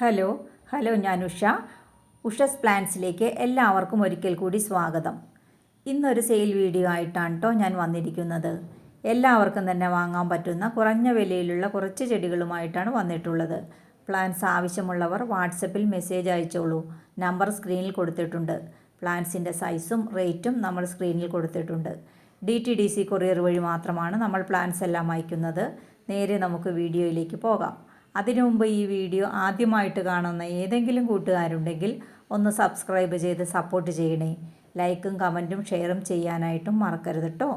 Hello hello ഞാൻ ഉഷ. ഉഷസ് പ്ലാൻസിലേക്ക് എല്ലാവർക്കും ഒരിക്കൽ കൂടി സ്വാഗതം. ഇന്നൊരു സെയിൽ വീഡിയോ ആയിട്ടാണ് കേട്ടോ ഞാൻ വന്നിരിക്കുന്നത്. എല്ലാവർക്കും തന്നെ വാങ്ങാൻ പറ്റുന്ന കുറഞ്ഞ വിലയിലുള്ള കുറച്ച് ചെടികളുമായിട്ടാണ് വന്നിട്ടുള്ളത്. പ്ലാൻസ് ആവശ്യമുള്ളവർ വാട്സപ്പിൽ മെസ്സേജ് അയച്ചോളൂ. നമ്പർ സ്ക്രീനിൽ കൊടുത്തിട്ടുണ്ട്. പ്ലാൻസിന്റെ സൈസും റേറ്റും നമ്മൾ സ്ക്രീനിൽ കൊടുത്തിട്ടുണ്ട്. D T D C courier വഴി മാത്രമാണ് നമ്മൾ പ്ലാൻസ് എല്ലാം അയക്കുന്നത്. നേരെ നമുക്ക് വീഡിയോയിലേക്ക് പോകാം. അതിനു മുമ്പ് ഈ വീഡിയോ ആദ്യമായിട്ട് കാണുന്ന ഏതെങ്കിലും കൂട്ടുകാരുണ്ടെങ്കിൽ ഒന്ന് സബ്സ്ക്രൈബ് ചെയ്ത് സപ്പോർട്ട് ചെയ്യണേ. ലൈക്കും കമന്റും ഷെയറും ചെയ്യാനായിട്ടും മറക്കരുത് കേട്ടോ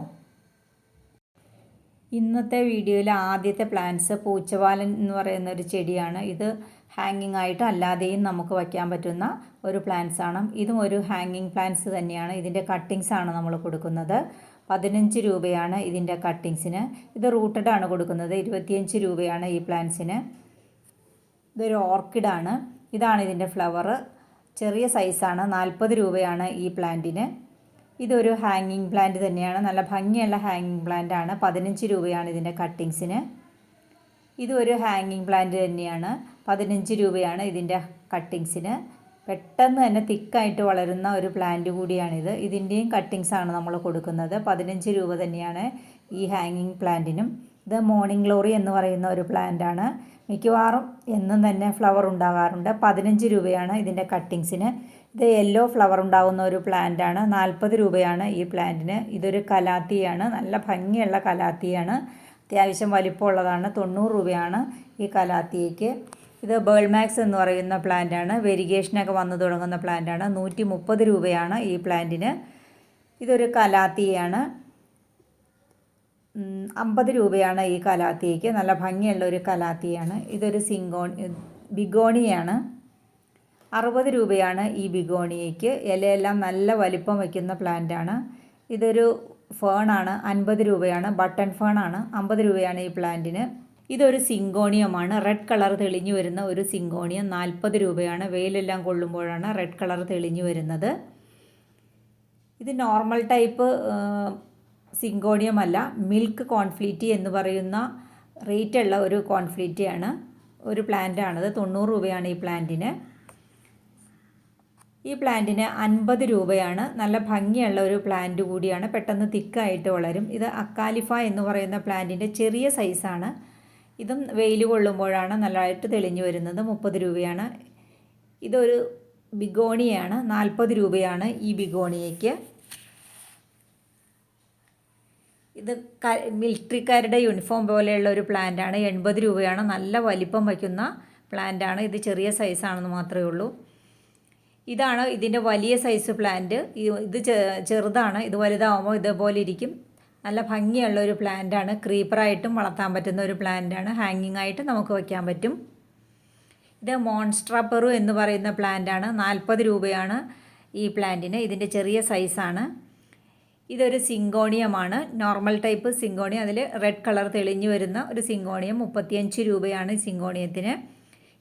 ഇന്നത്തെ വീഡിയോയിലെ ആദ്യത്തെ പ്ലാന്റ്സ് പൂച്ചവാലൻ എന്ന് പറയുന്ന ഒരു ചെടിയാണ്. ഇത് ഹാങ്ങിങ് ആയിട്ട് അല്ലാതെയും നമുക്ക് വയ്ക്കാൻ പറ്റുന്ന ഒരു പ്ലാന്റ്സ് ആണ്. ഇതും ഒരു ഹാങ്ങിങ് പ്ലാന്റ്സ് തന്നെയാണ്. ഇതിന്റെ കട്ടിങ്സ് ആണ് നമ്മൾ കൊടുക്കുന്നത്. പതിനഞ്ച് രൂപയാണ് ഇതിന്റെ കട്ടിങ്സിന് ഇത് റൂട്ടഡ് ആണ് കൊടുക്കുന്നത്. ഇരുപത്തിയഞ്ച് രൂപയാണ് ഈ പ്ലാന്റ്സിന് ഇതൊരു ഓർക്കിഡാണ് ഇതാണ് ഇതിന്റെ ഫ്ലവർ ചെറിയ സൈസാണ് നാൽപ്പത് രൂപയാണ് ഈ പ്ലാന്റിന് ഇതൊരു ഹാങ്ങിങ് പ്ലാന്റ് തന്നെയാണ്. നല്ല ഭംഗിയുള്ള ഹാങ്ങിങ് പ്ലാന്റ് ആണ്. പതിനഞ്ച് രൂപയാണ് ഇതിന്റെ കട്ടിങ്സിന് ഇതൊരു ഹാങ്ങിങ് പ്ലാന്റ് തന്നെയാണ്. പതിനഞ്ച് രൂപയാണ് ഇതിന്റെ കട്ടിങ്സിന് പെട്ടെന്ന് തന്നെ തിക്കായിട്ട് വളരുന്ന ഒരു പ്ലാന്റ് കൂടിയാണിത്. ഇതിന്റെയും കട്ടിങ്സ് ആണ് നമ്മൾ കൊടുക്കുന്നത്. പതിനഞ്ച് രൂപ തന്നെയാണ് ഈ ഹാങ്ങിങ് പ്ലാന്റിനും ഇത് മോർണിംഗ് ഗ്ലോറി എന്ന് പറയുന്ന ഒരു പ്ലാന്റ് ആണ്. മിക്കവാറും എന്നും തന്നെ ഫ്ലവർ ഉണ്ടാകാറുണ്ട്. പതിനഞ്ച് രൂപയാണ് ഇതിന്റെ കട്ടിങ്സിന് ഇത് യെല്ലോ ഫ്ലവർ ഉണ്ടാകുന്ന ഒരു പ്ലാന്റാണ് നാൽപ്പത് രൂപയാണ് ഈ പ്ലാന്റിന് ഇതൊരു കലാത്തിയാണ്. നല്ല ഭംഗിയുള്ള കലാത്തിയാണ്. അത്യാവശ്യം വലിപ്പമുള്ളതാണ്. തൊണ്ണൂറ് രൂപയാണ് ഈ കലാത്തിയയ്ക്ക് ഇത് ബേൾമാക്സ് എന്ന് പറയുന്ന പ്ലാന്റാണ് വെരിഗേഷനൊക്കെ വന്നു തുടങ്ങുന്ന പ്ലാന്റാണ് നൂറ്റി മുപ്പത് രൂപയാണ് ഈ പ്ലാന്റിന് ഇതൊരു കലാത്തിയാണ്. അമ്പത് രൂപയാണ് ഈ കലാത്തിക്ക്. നല്ല ഭംഗിയുള്ള ഒരു കലാത്തിയാണ്. ഇതൊരു സിങ്കോൺ ബിഗോണിയാണ്. അറുപത് രൂപയാണ് ഈ ബിഗോണിയയ്ക്ക് ഇലയെല്ലാം നല്ല വലിപ്പം വയ്ക്കുന്ന പ്ലാന്റാണ്. ഇതൊരു ഫേണാണ്. അൻപത് രൂപയാണ്. ബട്ടൺ ഫേണാണ്. അമ്പത് രൂപയാണ് ഈ പ്ലാന്റിന്. ഇതൊരു സിങ്കോണിയമാണ്. റെഡ് കളർ തെളിഞ്ഞു വരുന്ന ഒരു സിങ്കോണിയം നാൽപ്പത് രൂപയാണ്. വെയിലെല്ലാം കൊള്ളുമ്പോഴാണ് റെഡ് കളർ തെളിഞ്ഞു വരുന്നത്. ഇത് നോർമൽ ടൈപ്പ് സിങ്കോണിയം അല്ല മിൽക്ക് കോൺഫ്ലീറ്റി എന്ന് പറയുന്ന റേറ്റുള്ള ഒരു കോൺഫ്ലീറ്റിയാണ് ഒരു പ്ലാന്റാണത്. തൊണ്ണൂറ് രൂപയാണ് ഈ പ്ലാന്റിന്. ഈ പ്ലാന്റിന് അൻപത് രൂപയാണ്. നല്ല ഭംഗിയുള്ള ഒരു പ്ലാന്റ് കൂടിയാണ്. പെട്ടെന്ന് തിക്കായിട്ട് വളരും. ഇത് അക്കാലിഫ എന്ന് പറയുന്ന പ്ലാന്റിന്റെ ചെറിയ സൈസാണ്. ഇതും വെയിൽ കൊള്ളുമ്പോഴാണ് നല്ലതായിട്ട് തെളിഞ്ഞു വരുന്നത്. മുപ്പത് രൂപയാണ്. ഇതൊരു ബിഗോണിയാണ്. നാൽപ്പത് രൂപയാണ് ഈ ബിഗോണിയയ്ക്ക്. ഇത് മിലിറ്ററിക്കാരുടെ യൂണിഫോം പോലെയുള്ള ഒരു പ്ലാന്റാണ് എൺപത് രൂപയാണ്. നല്ല വലിപ്പം വയ്ക്കുന്ന പ്ലാന്റാണ് ഇത് ചെറിയ സൈസാണെന്ന് മാത്രമേ ഉള്ളൂ. ഇതാണ് ഇതിന്റെ വലിയ സൈസ് പ്ലാന്റ് ഇത് ചെറുതാണ്. ഇത് വലുതാവുമ്പോൾ ഇതേപോലെ ഇരിക്കും. നല്ല ഭംഗിയുള്ള ഒരു പ്ലാന്റാണ് ക്രീപ്പറായിട്ടും വളർത്താൻ പറ്റുന്ന ഒരു പ്ലാന്റാണ് ഹാങ്ങിങ് ആയിട്ട് നമുക്ക് വയ്ക്കാൻ പറ്റും. ഇത് മോൺസ്ട്രാപ്പറു എന്ന് പറയുന്ന പ്ലാന്റാണ് നാൽപ്പത് രൂപയാണ് ഈ പ്ലാന്റിന് ഇതിന്റെ ചെറിയ സൈസാണ് ഇതൊരു സിങ്കോണിയമാണ്. Normal type syngonium. അതിൽ റെഡ് കളർ തെളിഞ്ഞു വരുന്ന ഒരു സിങ്കോണിയം മുപ്പത്തിയഞ്ച് രൂപയാണ് സിങ്കോണിയത്തിന്.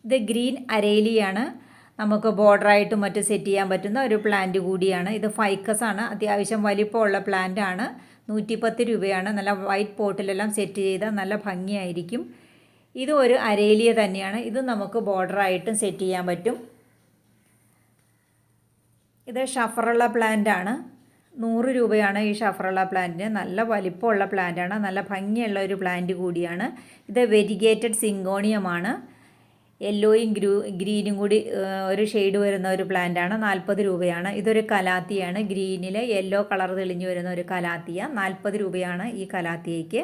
ഇത് ഗ്രീൻ അരേലിയാണ്. നമുക്ക് ബോർഡറായിട്ടും മറ്റും സെറ്റ് ചെയ്യാൻ പറ്റുന്ന ഒരു പ്ലാന്റ് കൂടിയാണ്. ഇത് ഫൈക്കസ് ആണ്. അത്യാവശ്യം വലിപ്പമുള്ള പ്ലാന്റ് ആണ്. നൂറ്റിപ്പത്ത് രൂപയാണ്. നല്ല വൈറ്റ് പോട്ടിലെല്ലാം സെറ്റ് ചെയ്താൽ നല്ല ഭംഗിയായിരിക്കും. ഇത് ഒരു അരേലിയ തന്നെയാണ്. ഇത് നമുക്ക് ബോർഡറായിട്ടും സെറ്റ് ചെയ്യാൻ പറ്റും. ഇത് ഷഫറുള്ള പ്ലാന്റ് ആണ്. നൂറ് രൂപയാണ് ഈ ഷഫറുള്ള പ്ലാന്റിന് നല്ല വലിപ്പമുള്ള പ്ലാന്റാണ്. നല്ല ഭംഗിയുള്ള ഒരു പ്ലാന്റ് കൂടിയാണ്. ഇത് വെരിഗേറ്റഡ് സിങ്കോണിയമാണ്. യെല്ലോയും ഗ്രൂ ഗ്രീനും കൂടി ഒരു ഷെയ്ഡ് വരുന്ന ഒരു പ്ലാന്റാണ്. നാൽപ്പത് രൂപയാണ്. ഇതൊരു കലാത്തിയാണ്. ഗ്രീനിൽ യെല്ലോ കളർ തെളിഞ്ഞു വരുന്ന ഒരു കലാത്തിയ. നാൽപ്പത് രൂപയാണ് ഈ കലാത്തിയയ്ക്ക്.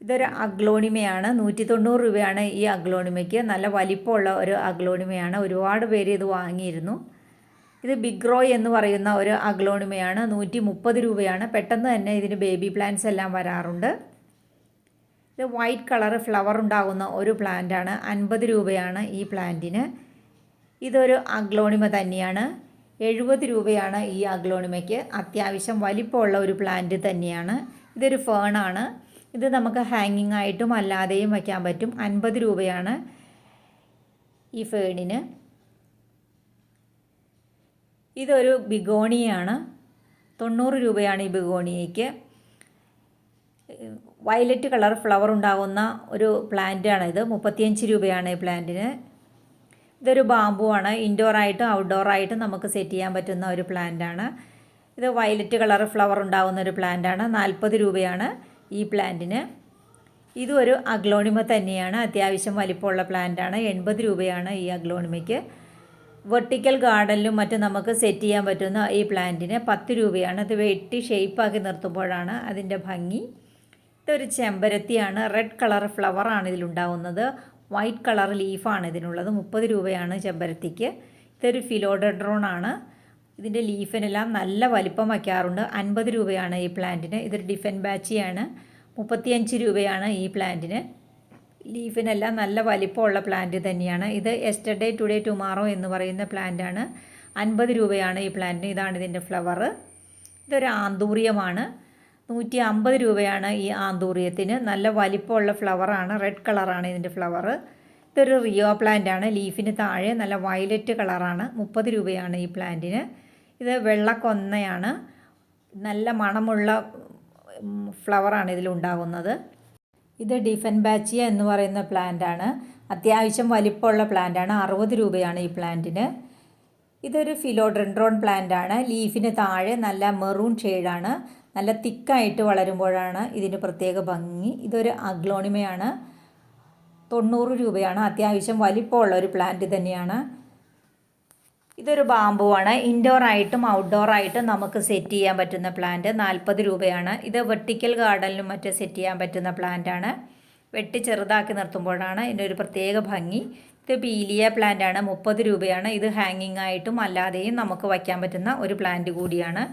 ഇതൊരു അഗ്ലോണിമയാണ്. നൂറ്റി തൊണ്ണൂറ് രൂപയാണ് ഈ അഗ്ലോണിമയ്ക്ക്. നല്ല വലിപ്പമുള്ള ഒരു അഗ്ലോണിമയാണ്. ഒരുപാട് പേര് ഇത് വാങ്ങിയിരുന്നു. ഇത് ബിഗ് റോയ് എന്ന് പറയുന്ന ഒരു അഗ്ലോണിമയാണ്. നൂറ്റി മുപ്പത് രൂപയാണ്. പെട്ടെന്ന് തന്നെ ഇതിന് ബേബി പ്ലാന്റ്സ് എല്ലാം വരാറുണ്ട്. ഇത് വൈറ്റ് കളർ ഫ്ലവർ ഉണ്ടാകുന്ന ഒരു പ്ലാന്റാണ്. അൻപത് രൂപയാണ് ഈ പ്ലാന്റിന്. ഇതൊരു അഗ്ലോണിമ തന്നെയാണ്. എഴുപത് രൂപയാണ് ഈ അഗ്ലോണിമയ്ക്ക്. അത്യാവശ്യം വലിപ്പമുള്ള ഒരു പ്ലാന്റ് തന്നെയാണ്. ഇതൊരു ഫേണാണ് ഇത് നമുക്ക് ഹാങ്ങിങ് ആയിട്ടും അല്ലാതെയും വയ്ക്കാൻ പറ്റും. അൻപത് രൂപയാണ് ഈ ഫേണിന്. ഇതൊരു ബിഗോണിയാണ്. തൊണ്ണൂറ് രൂപയാണ് ഈ ബിഗോണിയയ്ക്ക് വയലറ്റ് കളർ ഫ്ലവർ ഉണ്ടാകുന്ന ഒരു പ്ലാന്റാണ് ഇത്. മുപ്പത്തിയഞ്ച് രൂപയാണ് ഈ പ്ലാന്റിന്. ഇതൊരു ബാമ്പു ആണ്. ഇൻഡോർ ആയിട്ടും ഔട്ട്ഡോർ ആയിട്ടും നമുക്ക് സെറ്റ് ചെയ്യാൻ പറ്റുന്ന ഒരു പ്ലാന്റ് ആണ് ഇത് വയലറ്റ് കളർ ഫ്ലവർ ഉണ്ടാകുന്ന ഒരു പ്ലാന്റ് ആണ് നാൽപ്പത് രൂപയാണ് ഈ പ്ലാന്റിന്. ഇതും ഒരു അഗ്ലോണിമ തന്നെയാണ്. അത്യാവശ്യം വലിപ്പമുള്ള പ്ലാന്റ് ആണ് എൺപത് രൂപയാണ് ഈ അഗ്ലോണിമയ്ക്ക്. വെർട്ടിക്കൽ ഗാർഡനിലും മറ്റും നമുക്ക് സെറ്റ് ചെയ്യാൻ പറ്റുന്ന ഈ പ്ലാന്റിന് പത്ത് രൂപയാണ്. ഇത് വെട്ടി ഷെയ്പ്പാക്കി നിർത്തുമ്പോഴാണ് അതിന്റെ ഭംഗി. ഇതൊരു ചെമ്പരത്തിയാണ്. റെഡ് കളർ ഫ്ലവറാണ് ഇതിലുണ്ടാവുന്നത്. വൈറ്റ് കളർ ലീഫാണ് ഇതിനുള്ളത്. മുപ്പത് രൂപയാണ് ചെമ്പരത്തിക്ക്. ഇതൊരു ഫിലോഡഡ്രോൺ ആണ്. ഇതിന്റെ ലീഫിനെല്ലാം നല്ല വലിപ്പം വയ്ക്കാറുണ്ട്. അൻപത് രൂപയാണ് ഈ പ്ലാന്റിന്. ഇതൊരു ഡിഫൻ ബാച്ചിയാണ് മുപ്പത്തിയഞ്ച് രൂപയാണ് ഈ പ്ലാന്റിന്. ലീഫിനെല്ലാം നല്ല വലിപ്പമുള്ള പ്ലാന്റ് തന്നെയാണ്. ഇത് എസ്റ്റർഡേ ടുഡേ ടുമാറോ എന്ന് പറയുന്ന പ്ലാന്റാണ് അൻപത് രൂപയാണ് ഈ പ്ലാന്റിന് ഇതാണ് ഇതിന്റെ ഫ്ലവർ ഇതൊരു ആന്തൂറിയമാണ്. നൂറ്റി അമ്പത് രൂപയാണ് ഈ ആന്തൂറിയത്തിന്. നല്ല വലിപ്പമുള്ള ഫ്ലവറാണ് റെഡ് കളറാണ് ഇതിന്റെ ഫ്ലവർ ഇതൊരു റിയോ പ്ലാന്റ് ആണ്. ലീഫിന് താഴെ നല്ല വയലറ്റ് കളറാണ് മുപ്പത് രൂപയാണ് ഈ പ്ലാന്റിന് ഇത് വെള്ളക്കൊന്നയാണ് നല്ല മണമുള്ള ഫ്ലവറാണ് ഇതിലുണ്ടാകുന്നത് ഇത് ഡിഫൻ ബാച്ചിയ എന്ന് പറയുന്ന പ്ലാന്റ് ആണ്. അത്യാവശ്യം വലിപ്പമുള്ള പ്ലാന്റ് ആണ്. അറുപത് രൂപയാണ് ഈ പ്ലാന്റിന് ഇതൊരു ഫിലോഡ്രൻഡ്രോൺ പ്ലാന്റ് ആണ്. ലീഫിന് താഴെ നല്ല മെറൂൺ ഷെയ്ഡാണ് നല്ല തിക്കായിട്ട് വളരുമ്പോഴാണ് ഇതിന് പ്രത്യേക ഭംഗി. ഇതൊരു അഗ്ലോണിമയാണ് തൊണ്ണൂറ് രൂപയാണ്. അത്യാവശ്യം വലിപ്പമുള്ള ഒരു പ്ലാന്റ് തന്നെയാണ്. ഇതൊരു ബാമ്പു ആണ് ഇൻഡോർ ആയിട്ടും ഔട്ട്ഡോർ ആയിട്ടും നമുക്ക് സെറ്റ് ചെയ്യാൻ പറ്റുന്ന പ്ലാന്റ് നാൽപ്പത് രൂപയാണ്. ഇത് വെർട്ടിക്കൽ ഗാർഡനിലും മറ്റും സെറ്റ് ചെയ്യാൻ പറ്റുന്ന പ്ലാന്റ് ആണ്. വെട്ടി ചെറുതാക്കി നിർത്തുമ്പോഴാണ് ഇതിന്റെ ഒരു പ്രത്യേക ഭംഗി. ഇത് പീലിയ പ്ലാന്റ് ആണ്. മുപ്പത് രൂപയാണ്. ഇത് ഹാങ്ങിങ് ആയിട്ടും അല്ലാതെയും നമുക്ക് വയ്ക്കാൻ പറ്റുന്ന ഒരു പ്ലാന്റ് കൂടിയാണ്.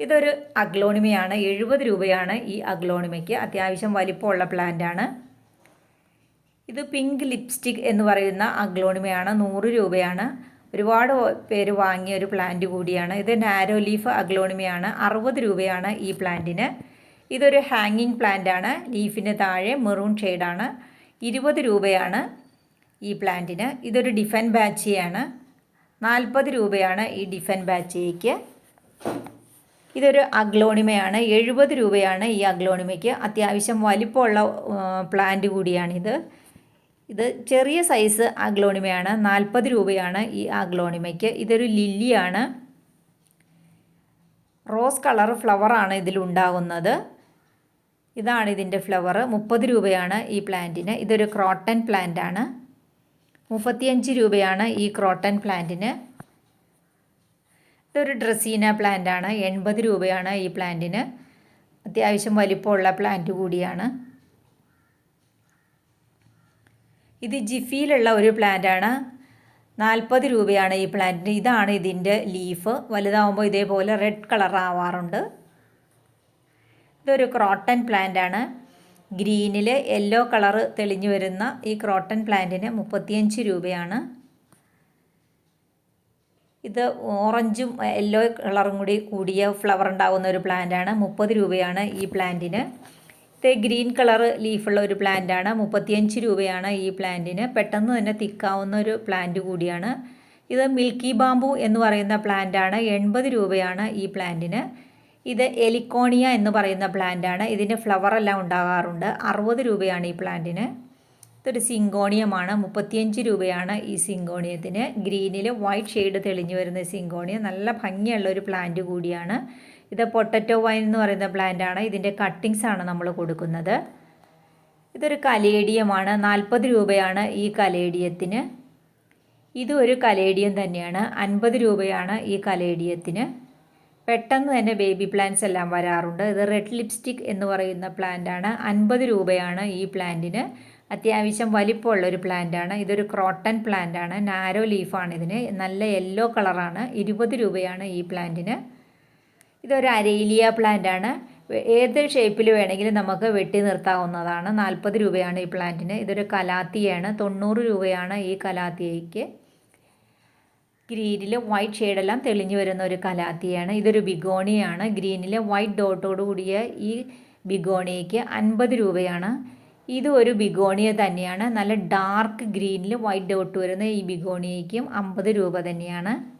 ഇതൊരു അഗ്ലോണിമയാണ്. എഴുപത് രൂപയാണ് ഈ അഗ്ലോണിമയ്ക്ക്. അത്യാവശ്യം വലിപ്പമുള്ള പ്ലാന്റ് ആണ്. ഇത് പിങ്ക് ലിപ്സ്റ്റിക് എന്ന് പറയുന്ന അഗ്ലോണിമയാണ്. നൂറ് രൂപയാണ്. ഒരുപാട് പേര് വാങ്ങിയ ഒരു പ്ലാന്റ് കൂടിയാണ്. ഇത് നാരോ ലീഫ് അഗ്ലോണിമയാണ് അറുപത് രൂപയാണ് ഈ പ്ലാന്റിന് ഇതൊരു ഹാങ്ങിങ് പ്ലാന്റ് ആണ്. ലീഫിന് താഴെ മെറൂൺ ഷെയ്ഡാണ് ഇരുപത് രൂപയാണ് ഈ പ്ലാന്റിന് ഇതൊരു ഡിഫൻ ബാച്ചിയാണ് നാൽപ്പത് രൂപയാണ് ഈ ഡിഫൻ ബാച്ചിക്ക് ഇതൊരു അഗ്ലോണിമയാണ് എഴുപത് രൂപയാണ് ഈ അഗ്ലോണിമയ്ക്ക് അത്യാവശ്യം വലിപ്പമുള്ള പ്ലാന്റ് കൂടിയാണിത്. ഇത് ചെറിയ സൈസ് അഗ്ലോണിമയാണ്. നാൽപ്പത് രൂപയാണ് ഈ അഗ്ലോണിമയ്ക്ക്. ഇതൊരു ലില്ലിയാണ്. റോസ് കളർ ഫ്ലവറാണ് ഇതിലുണ്ടാകുന്നത് ഇതാണ് ഇതിന്റെ ഫ്ലവർ മുപ്പത് രൂപയാണ് ഈ പ്ലാന്റിന് ഇതൊരു ക്രോട്ടൻ പ്ലാന്റ് ആണ്. മുപ്പത്തിയഞ്ച് രൂപയാണ് ഈ ക്രോട്ടൻ പ്ലാന്റിന് ഇതൊരു ഡ്രസീന പ്ലാന്റ് ആണ്. എൺപത് രൂപയാണ് ഈ പ്ലാന്റിന് അത്യാവശ്യം വലിപ്പമുള്ള പ്ലാന്റ് കൂടിയാണ്. ഇത് ജിഫിയിലുള്ള ഒരു പ്ലാന്റാണ്. നാൽപ്പത് രൂപയാണ് ഈ പ്ലാന്റിന്. ഇതാണ് ഇതിന്റെ ലീഫ്. വലുതാവുമ്പോൾ ഇതേപോലെ റെഡ് കളർ ആവാറുണ്ട് ഇതൊരു ക്രോട്ടൺ പ്ലാന്റ് ആണ് ഗ്രീനിൽ യെല്ലോ കളറ് തെളിഞ്ഞു വരുന്ന ഈ ക്രോട്ടൺ പ്ലാന്റിന് മുപ്പത്തിയഞ്ച് രൂപയാണ്. ഇത് ഓറഞ്ചും യെല്ലോ കളറും കൂടി കൂടിയ ഫ്ലവർ ഉണ്ടാകുന്ന ഒരു പ്ലാന്റാണ്. മുപ്പത് രൂപയാണ് ഈ പ്ലാന്റിന്. ഇത് ഗ്രീൻ കളർ ലീഫുള്ള ഒരു പ്ലാന്റാണ്. മുപ്പത്തിയഞ്ച് രൂപയാണ് ഈ പ്ലാന്റിന്. പെട്ടെന്ന് തന്നെ തിക്കാവുന്ന ഒരു പ്ലാന്റ് കൂടിയാണ്. ഇത് മിൽക്കി ബാമ്പു എന്ന് പറയുന്ന പ്ലാന്റാണ്. എൺപത് രൂപയാണ് ഈ പ്ലാന്റിന്. ഇത് എലിക്കോണിയ എന്ന് പറയുന്ന പ്ലാന്റാണ്. ഇതിന്റെ ഫ്ലവർ എല്ലാം ഉണ്ടാകാറുണ്ട്. അറുപത് രൂപയാണ് ഈ പ്ലാന്റിന്. ഇതൊരു സിങ്കോണിയമാണ്. മുപ്പത്തിയഞ്ച് രൂപയാണ് ഈ സിങ്കോണിയത്തിന്. ഗ്രീനിൽ വൈറ്റ് ഷെയ്ഡ് തെളിഞ്ഞു വരുന്ന സിങ്കോണിയം. നല്ല ഭംഗിയുള്ള ഒരു പ്ലാന്റ് കൂടിയാണ്. ഇത് പൊട്ടറ്റോ വൈൻ എന്ന് പറയുന്ന പ്ലാന്റ് ആണ്. ഇതിന്റെ കട്ടിങ്സ് ആണ് നമ്മൾ കൊടുക്കുന്നത്. ഇതൊരു കലേഡിയമാണ്. നാൽപ്പത് രൂപയാണ് ഈ കലേഡിയത്തിന്. ഇതും ഒരു കലേഡിയം തന്നെയാണ്. അൻപത് രൂപയാണ് ഈ കലേഡിയത്തിന്. പെട്ടെന്ന് തന്നെ ബേബി പ്ലാന്റ്സ് എല്ലാം വരാറുണ്ട്. ഇത് റെഡ് ലിപ്സ്റ്റിക് എന്ന് പറയുന്ന പ്ലാന്റ് ആണ്. അൻപത് രൂപയാണ് ഈ പ്ലാന്റിന് അത്യാവശ്യം വലിപ്പമുള്ള ഒരു പ്ലാന്റ് ആണ്. ഇതൊരു ക്രോട്ടൺ പ്ലാന്റ് ആണ്. നാരോ ലീഫാണ് ഇതിന്. നല്ല യെല്ലോ കളറാണ് ഇരുപത് രൂപയാണ് ഈ പ്ലാന്റിന് ഇതൊരു അരയിലിയ പ്ലാന്റ് ആണ് ഏത് ഷേപ്പിൽ വേണമെങ്കിലും നമുക്ക് വെട്ടി നിർത്താവുന്നതാണ്. നാൽപ്പത് രൂപയാണ് ഈ പ്ലാന്റിന്. ഇതൊരു കലാത്തിയാണ്. തൊണ്ണൂറ് രൂപയാണ് ഈ കലാത്തിയയ്ക്ക്. ഗ്രീനിൽ വൈറ്റ് ഷെയ്ഡെല്ലാം തെളിഞ്ഞു വരുന്ന ഒരു കലാത്തിയാണ്. ഇതൊരു ബിഗോണിയാണ്. ഗ്രീനിൽ വൈറ്റ് ഡോട്ടോട് കൂടിയ ഈ ബിഗോണിയയ്ക്ക് അൻപത് രൂപയാണ്. ഇത് ഒരു ബിഗോണിയ തന്നെയാണ്. നല്ല ഡാർക്ക് ഗ്രീനിൽ വൈറ്റ് ഡോട്ട് വരുന്ന ഈ ബിഗോണിയയ്ക്കും അമ്പത് രൂപ തന്നെയാണ്.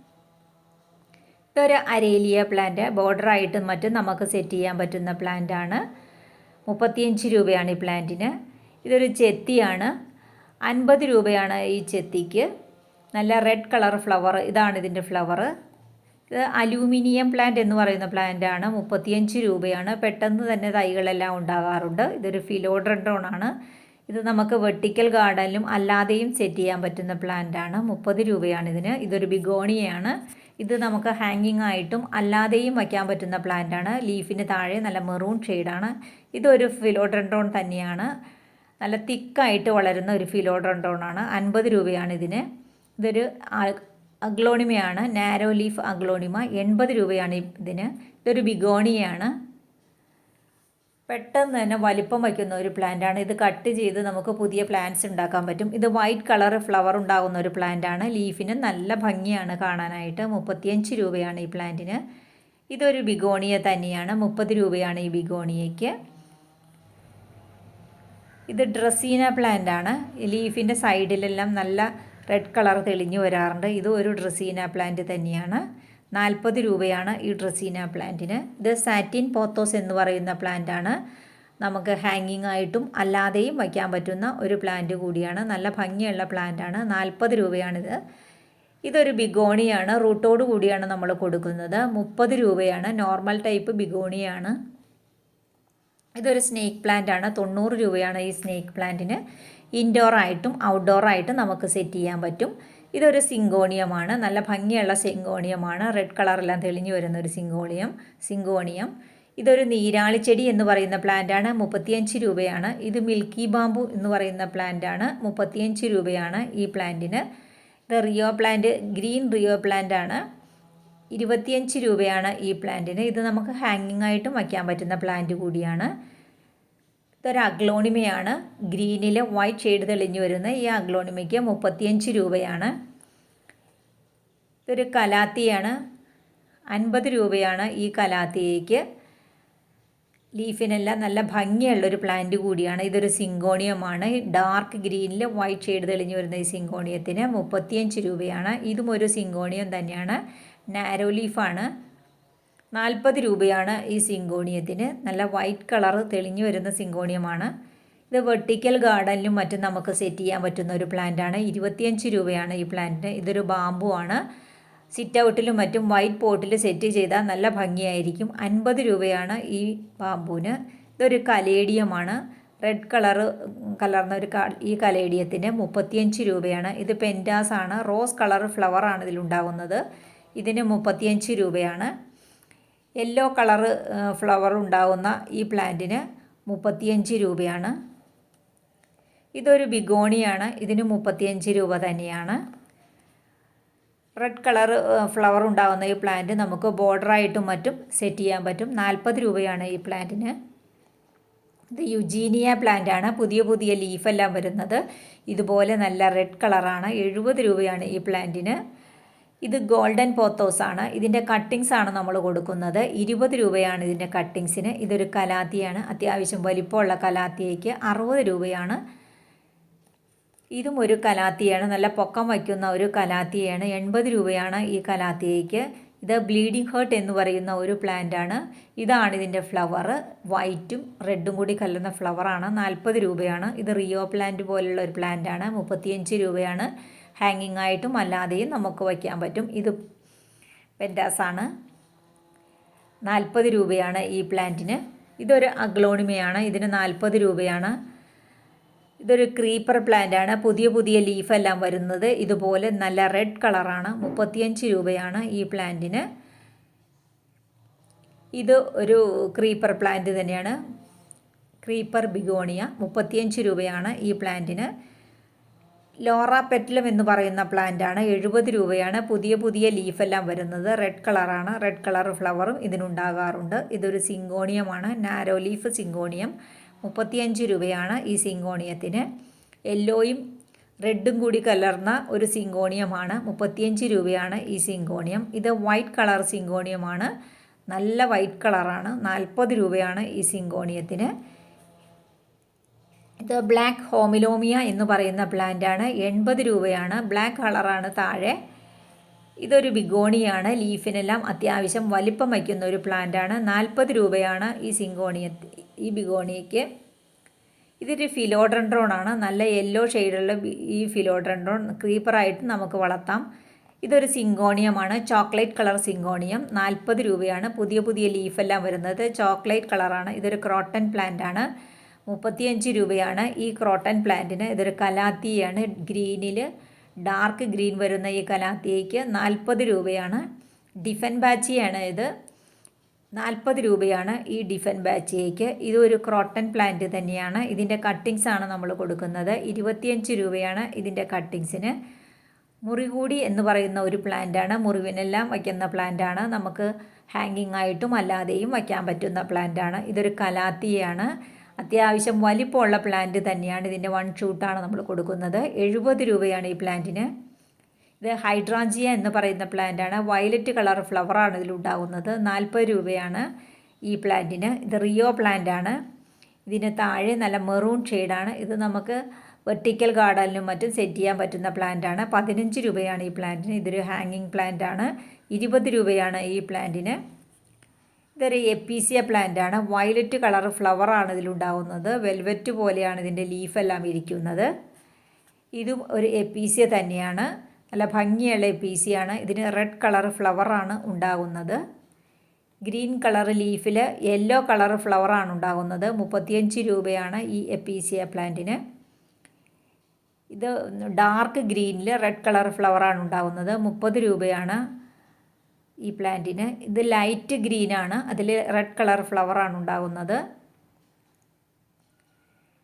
ഇതൊരു അരേലിയ പ്ലാന്റ് ബോർഡറായിട്ടും മറ്റും നമുക്ക് സെറ്റ് ചെയ്യാൻ പറ്റുന്ന പ്ലാന്റ് ആണ്. മുപ്പത്തിയഞ്ച് രൂപയാണ് ഈ പ്ലാന്റിന് ഇതൊരു ചെത്തിയാണ്. അൻപത് രൂപയാണ് ഈ ചെത്തിക്ക്. നല്ല റെഡ് കളർ ഫ്ലവർ ഇതാണ് ഇതിന്റെ ഫ്ലവർ ഇത് അലൂമിനിയം പ്ലാന്റ് എന്ന് പറയുന്ന പ്ലാന്റാണ് മുപ്പത്തിയഞ്ച് രൂപയാണ്. പെട്ടെന്ന് തന്നെ തൈകളെല്ലാം ഉണ്ടാകാറുണ്ട് ഇതൊരു ഫിലോഡ്രോൺ ആണ്. ഇത് നമുക്ക് വെർട്ടിക്കൽ ഗാർഡനിലും അല്ലാതെയും സെറ്റ് ചെയ്യാൻ പറ്റുന്ന പ്ലാന്റാണ് മുപ്പത് രൂപയാണ് ഇതിന്. ഇതൊരു ബിഗോണിയയാണ് ഇത് നമുക്ക് ഹാങ്ങിങ് ആയിട്ടും അല്ലാതെയും വയ്ക്കാൻ പറ്റുന്ന പ്ലാന്റാണ് ലീഫിന് താഴെ നല്ല മെറൂൺ ഷെയ്ഡാണ് ഇതൊരു ഫിലോഡ്രൻഡ്രോൺ തന്നെയാണ്. നല്ല തിക്കായിട്ട് വളരുന്ന ഒരു ഫിലോഡ്രൻഡ്രോൺ ആണ്. അൻപത് രൂപയാണ് ഇതിന്. ഇതൊരു അഗ്ലോണിമയാണ്. നാരോ ലീഫ് അഗ്ലോണിമ എൺപത് രൂപയാണ് ഇതിന്. ഇതൊരു ബിഗോണിയാണ് പെട്ടെന്ന് തന്നെ വലിപ്പം വയ്ക്കുന്ന ഒരു പ്ലാന്റാണ് ഇത് കട്ട് ചെയ്ത് നമുക്ക് പുതിയ പ്ലാന്റ്സ് ഉണ്ടാക്കാൻ പറ്റും. ഇത് വൈറ്റ് കളർ ഫ്ലവർ ഉണ്ടാകുന്ന ഒരു പ്ലാന്റാണ് ലീഫിന് നല്ല ഭംഗിയാണ് കാണാനായിട്ട്. മുപ്പത്തിയഞ്ച് രൂപയാണ് ഈ പ്ലാന്റിന് ഇതൊരു ബിഗോണിയ തന്നെയാണ്. മുപ്പത് രൂപയാണ് ഈ ബിഗോണിയയ്ക്ക്. ഇത് ഡ്രസീന പ്ലാന്റ് ആണ്. ലീഫിന്റെ സൈഡിലെല്ലാം നല്ല റെഡ് കളർ തെളിഞ്ഞു വരാറുണ്ട്. ഇതും ഒരു ഡ്രസീന പ്ലാന്റ് തന്നെയാണ്. നാൽപ്പത് രൂപയാണ് ഈ ഡ്രസീന പ്ലാന്റിന്. ഇത് സാറ്റിൻ പോത്തോസ് എന്ന് പറയുന്ന പ്ലാന്റ് ആണ് നമുക്ക് ഹാങ്ങിങ് ആയിട്ടും അല്ലാതെയും വയ്ക്കാൻ പറ്റുന്ന ഒരു പ്ലാന്റ് കൂടിയാണ്. നല്ല ഭംഗിയുള്ള പ്ലാന്റ് ആണ് നാൽപ്പത് രൂപയാണിത്. ഇതൊരു ബിഗോണിയാണ്. റൂട്ടോട് കൂടിയാണ് നമ്മൾ കൊടുക്കുന്നത്. മുപ്പത് രൂപയാണ്. നോർമൽ ടൈപ്പ് ബിഗോണിയാണ്. ഇതൊരു സ്നേക്ക് പ്ലാന്റ് ആണ് തൊണ്ണൂറ് രൂപയാണ് ഈ സ്നേക്ക് പ്ലാന്റിന്. ഇൻഡോർ ആയിട്ടും ഔട്ട്ഡോർ ആയിട്ടും നമുക്ക് സെറ്റ് ചെയ്യാൻ പറ്റും. ഇതൊരു സിങ്കോണിയമാണ്. നല്ല ഭംഗിയുള്ള സിങ്കോണിയമാണ്. റെഡ് കളറെല്ലാം തെളിഞ്ഞു വരുന്ന ഒരു സിങ്കോണിയം സിങ്കോണിയം. ഇതൊരു നീരാളിച്ചെടി എന്ന് പറയുന്ന പ്ലാന്റാണ് മുപ്പത്തിയഞ്ച് രൂപയാണ്. ഇത് മിൽക്കി ബാമ്പു എന്ന് പറയുന്ന പ്ലാന്റാണ് മുപ്പത്തിയഞ്ച് രൂപയാണ് ഈ പ്ലാന്റിന് ഇത് rhoeo plant green rhoeo plant ആണ്. ഇരുപത്തിയഞ്ച് രൂപയാണ് ഈ പ്ലാന്റിന് ഇത് നമുക്ക് ഹാങ്ങിങ് ആയിട്ടും വയ്ക്കാൻ പറ്റുന്ന പ്ലാന്റ് കൂടിയാണ്. ഇതൊരു അഗ്ലോണിമയാണ് ഗ്രീനിൽ വൈറ്റ് ഷെയ്ഡ് തെളിഞ്ഞു വരുന്ന ഈ അഗ്ലോണിമയ്ക്ക് മുപ്പത്തിയഞ്ച് രൂപയാണ്. ഇതൊരു കലാത്തിയാണ്. അൻപത് രൂപയാണ് ഈ കലാത്തിയേക്ക് ലീഫിനെല്ലാം നല്ല ഭംഗിയുള്ളൊരു പ്ലാന്റ് കൂടിയാണ്. ഇതൊരു സിങ്കോണിയമാണ്. ഡാർക്ക് ഗ്രീനിൽ വൈറ്റ് ഷെയ്ഡ് തെളിഞ്ഞു വരുന്ന ഈ സിങ്കോണിയത്തിന് മുപ്പത്തിയഞ്ച് രൂപയാണ്. ഇതും ഒരു സിങ്കോണിയം തന്നെയാണ്. നാരോ ലീഫാണ്. നാൽപ്പത് രൂപയാണ് ഈ സിങ്കോണിയത്തിന്. നല്ല വൈറ്റ് കളർ തെളിഞ്ഞു വരുന്ന സിങ്കോണിയമാണ്. ഇത് വെർട്ടിക്കൽ ഗാർഡനിലും മറ്റും നമുക്ക് സെറ്റ് ചെയ്യാൻ പറ്റുന്ന ഒരു പ്ലാന്റാണ് ഇരുപത്തിയഞ്ച് രൂപയാണ് ഈ പ്ലാന്റിന് ഇതൊരു ബാമ്പു ആണ്. സിറ്റ് ഔട്ടിലും മറ്റും വൈറ്റ് പോട്ടിൽ സെറ്റ് ചെയ്താൽ നല്ല ഭംഗിയായിരിക്കും. അൻപത് രൂപയാണ് ഈ ബാമ്പുവിന് ഇതൊരു കലേഡിയമാണ് റെഡ് കളർ കലർന്ന ഒരു ഈ കലേഡിയത്തിന് മുപ്പത്തിയഞ്ച് രൂപയാണ്. ഇത് പെന്റാസ് ആണ്. റോസ് കളർ ഫ്ലവറാണ് ഇതിലുണ്ടാകുന്നത് ഇതിന് മുപ്പത്തിയഞ്ച് രൂപയാണ്. യെല്ലോ കളറ് ഫ്ലവർ ഉണ്ടാകുന്ന ഈ പ്ലാന്റിന് മുപ്പത്തിയഞ്ച് രൂപയാണ്. ഇതൊരു ബിഗോണിയാണ് ഇതിന് മുപ്പത്തിയഞ്ച് രൂപ തന്നെയാണ്. റെഡ് കളർ ഫ്ലവർ ഉണ്ടാകുന്ന ഈ പ്ലാന്റ് നമുക്ക് ബോർഡറായിട്ടും മറ്റും സെറ്റ് ചെയ്യാൻ പറ്റും. നാൽപ്പത് രൂപയാണ് ഈ പ്ലാന്റിന്. ഇത് യുജീനിയ പ്ലാന്റ് ആണ്. പുതിയ പുതിയ ലീഫെല്ലാം വരുന്നത്. ഇതുപോലെ നല്ല റെഡ് കളറാണ്. എഴുപത് രൂപയാണ് ഈ പ്ലാന്റിന്. ഇത് ഗോൾഡൻ പോത്തോസ് ആണ്. ഇതിന്റെ കട്ടിങ്സ് ആണ് നമ്മൾ കൊടുക്കുന്നത്. ഇരുപത് രൂപയാണ് ഇതിന്റെ കട്ടിങ്സിന് ഇതൊരു കലാത്തിയാണ്. അത്യാവശ്യം വലിപ്പമുള്ള കലാത്തിയേക്ക് അറുപത് രൂപയാണ്. ഇതും ഒരു കലാത്തിയാണ്. നല്ല പൊക്കം വയ്ക്കുന്ന ഒരു കലാത്തിയാണ്. എൺപത് രൂപയാണ് ഈ കലാത്തിയേക്ക് ഇത് ബ്ലീഡിംഗ് ഹേർട്ട് എന്ന് പറയുന്ന ഒരു പ്ലാന്റ് ആണ്. ഇതാണ് ഇതിന്റെ ഫ്ലവർ വൈറ്റും റെഡും കൂടി കലർന്ന ഫ്ലവറാണ് നാൽപ്പത് രൂപയാണ്. ഇത് റിയോ പ്ലാന്റ് പോലുള്ള ഒരു പ്ലാന്റ് ആണ്. മുപ്പത്തിയഞ്ച് രൂപയാണ്. ഹാങ്ങിങ് ആയിട്ടും അല്ലാതെയും നമുക്ക് വയ്ക്കാൻ പറ്റും. ഇത് പെന്റാസാണ് നാൽപ്പത് രൂപയാണ് ഈ പ്ലാന്റിന് ഇതൊരു അഗ്ലോണിമയാണ്. ഇതിന് നാൽപ്പത് രൂപയാണ്. ഇതൊരു ക്രീപ്പർ പ്ലാന്റ് ആണ്. പുതിയ പുതിയ ലീഫെല്ലാം വരുന്നത്. ഇതുപോലെ നല്ല റെഡ് കളറാണ് മുപ്പത്തിയഞ്ച് രൂപയാണ് ഈ പ്ലാന്റിന് ഇത് ഒരു ക്രീപ്പർ പ്ലാന്റ് തന്നെയാണ്. ക്രീപ്പർ ബിഗോണിയ മുപ്പത്തിയഞ്ച് രൂപയാണ് ഈ പ്ലാന്റിന് ലോറ പെറ്റലം എന്ന് പറയുന്ന പ്ലാന്റ് ആണ് എഴുപത് രൂപയാണ്. പുതിയ പുതിയ ലീഫെല്ലാം വരുന്നത്. റെഡ് കളറാണ് റെഡ് കളർ ഫ്ലവറും ഇതിനുണ്ടാകാറുണ്ട്. ഇതൊരു സിങ്കോണിയമാണ്. Narrow leaf syngonium. മുപ്പത്തിയഞ്ച് രൂപയാണ് ഈ സിങ്കോണിയത്തിന്. യെല്ലോയും റെഡും കൂടി കലർന്ന ഒരു സിങ്കോണിയമാണ്. മുപ്പത്തിയഞ്ച് രൂപയാണ് ഈ സിങ്കോണിയം. ഇത് വൈറ്റ് കളർ സിങ്കോണിയമാണ്. നല്ല വൈറ്റ് കളറാണ് നാൽപ്പത് രൂപയാണ് ഈ സിങ്കോണിയത്തിന്. ഇത് ബ്ലാക്ക് ഹോമിലോമിയ എന്ന് പറയുന്ന പ്ലാന്റാണ്. എൺപത് രൂപയാണ്. ബ്ലാക്ക് കളറാണ് താഴെ. ഇതൊരു ബിഗോണിയാണ്. ലീഫിനെല്ലാം അത്യാവശ്യം വലിപ്പം വയ്ക്കുന്ന ഒരു പ്ലാന്റാണ്. നാൽപ്പത് രൂപയാണ് ഈ സിങ്കോണിയ ഈ ബിഗോണിയയ്ക്ക്. ഇതൊരു ഫിലോഡ്രൻഡ്രോൺ ആണ് നല്ല യെല്ലോ ഷെയ്ഡുള്ള ഈ ഫിലോഡ്രൻഡ്രോൺ ക്രീപ്പറായിട്ട് നമുക്ക് വളർത്താം. ഇതൊരു സിങ്കോണിയമാണ്. Chocolate colour syngonium. നാൽപ്പത് രൂപയാണ്. പുതിയ പുതിയ ലീഫെല്ലാം വരുന്നത്. ചോക്ലേറ്റ് കളറാണ്. ഇതൊരു ക്രോട്ടൺ പ്ലാന്റ് ആണ് മുപ്പത്തിയഞ്ച് രൂപയാണ് ഈ ക്രോട്ടൺ പ്ലാന്റിന്. ഇതൊരു കലാത്തിയാണ്. ഗ്രീനിൽ ഡാർക്ക് ഗ്രീൻ വരുന്ന ഈ കലാത്തിയയ്ക്ക് നാൽപ്പത് രൂപയാണ്. ഡിഫൻ ബാച്ചിയാണ് ഇത്. നാൽപ്പത് രൂപയാണ് ഈ ഡിഫൻ ബാച്ചിയയ്ക്ക്. ഇതൊരു ക്രോട്ടൺ പ്ലാന്റ് തന്നെയാണ്. ഇതിന്റെ കട്ടിങ്സ് ആണ് നമ്മൾ കൊടുക്കുന്നത്. ഇരുപത്തിയഞ്ച് രൂപയാണ് ഇതിന്റെ കട്ടിങ്സിന് മുറികൂടി എന്ന് പറയുന്ന ഒരു പ്ലാന്റാണ് മുറിവിനെല്ലാം വയ്ക്കുന്ന പ്ലാന്റാണ് നമുക്ക് ഹാങ്ങിങ് ആയിട്ടും അല്ലാതെയും വയ്ക്കാൻ പറ്റുന്ന പ്ലാന്റാണ് ഇതൊരു കലാത്തിയാണ് അത്യാവശ്യം വലിപ്പമുള്ള പ്ലാന്റ് തന്നെയാണ്. ഇതിന്റെ വൺ ഷൂട്ടാണ് നമ്മൾ കൊടുക്കുന്നത്. എഴുപത് രൂപയാണ് ഈ പ്ലാന്റിന് ഇത് ഹൈഡ്രാഞ്ചിയ എന്ന് പറയുന്ന പ്ലാന്റാണ് വയലറ്റ് കളർ ഫ്ലവറാണ് ഇതിലുണ്ടാകുന്നത് നാൽപ്പത് രൂപയാണ് ഈ പ്ലാന്റിന് ഇത് റിയോ പ്ലാന്റാണ് ഇതിന് താഴെ നല്ല മെറൂൺ ഷെയ്ഡാണ് ഇത് നമുക്ക് വെർട്ടിക്കൽ ഗാർഡനിലും മറ്റും സെറ്റ് ചെയ്യാൻ പറ്റുന്ന പ്ലാന്റാണ് പതിനഞ്ച് രൂപയാണ് ഈ പ്ലാന്റിന് ഇതൊരു ഹാങ്ങിങ് പ്ലാന്റാണ് ഇരുപത് രൂപയാണ് ഈ പ്ലാന്റിന് ഇതൊരു എപ്പീസിയ പ്ലാന്റ് ആണ് വയലറ്റ് കളർ ഫ്ലവറാണ് ഇതിലുണ്ടാവുന്നത്. വെൽവെറ്റ് പോലെയാണ് ഇതിന്റെ ലീഫെല്ലാം ഇരിക്കുന്നത്. ഇതും ഒരു എപ്പീസിയ തന്നെയാണ്. നല്ല ഭംഗിയുള്ള എപ്പീസിയാണ്. ഇതിന് റെഡ് കളർ ഫ്ലവറാണ് ഉണ്ടാകുന്നത്. ഗ്രീൻ കളർ ലീഫിൽ യെല്ലോ കളർ ഫ്ലവറാണ് ഉണ്ടാകുന്നത്. മുപ്പത്തിയഞ്ച് രൂപയാണ് ഈ എപ്പീസിയ പ്ലാന്റിന്. ഇത് ഡാർക്ക് ഗ്രീനിൽ റെഡ് കളർ ഫ്ലവറാണ് ഉണ്ടാകുന്നത്. മുപ്പത് രൂപയാണ്. ഈ പ്ലാന്റിന്. ഇത് ലൈറ്റ് ഗ്രീൻ ആണ്. അതിൽ റെഡ് കളർ ഫ്ലവറാണ് ഉണ്ടാകുന്നത്.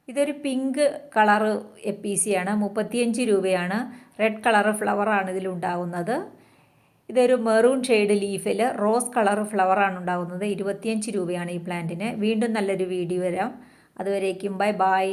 ഇതൊരു പിങ്ക് കളറ് ആണ്. മുപ്പത്തിയഞ്ച് രൂപയാണ്. റെഡ് കളർ ഫ്ലവറാണ് ഇതിലുണ്ടാകുന്നത് ഇതൊരു മെറൂൺ ഷെയ്ഡ് ലീഫിൽ റോസ് കളർ ഫ്ലവറാണ് ഉണ്ടാകുന്നത്. ഇരുപത്തിയഞ്ച് രൂപയാണ് ഈ പ്ലാന്റിന്. വീണ്ടും നല്ലൊരു വീഡിയോ വരാം. അതുവരേക്കും ബൈ ബൈ.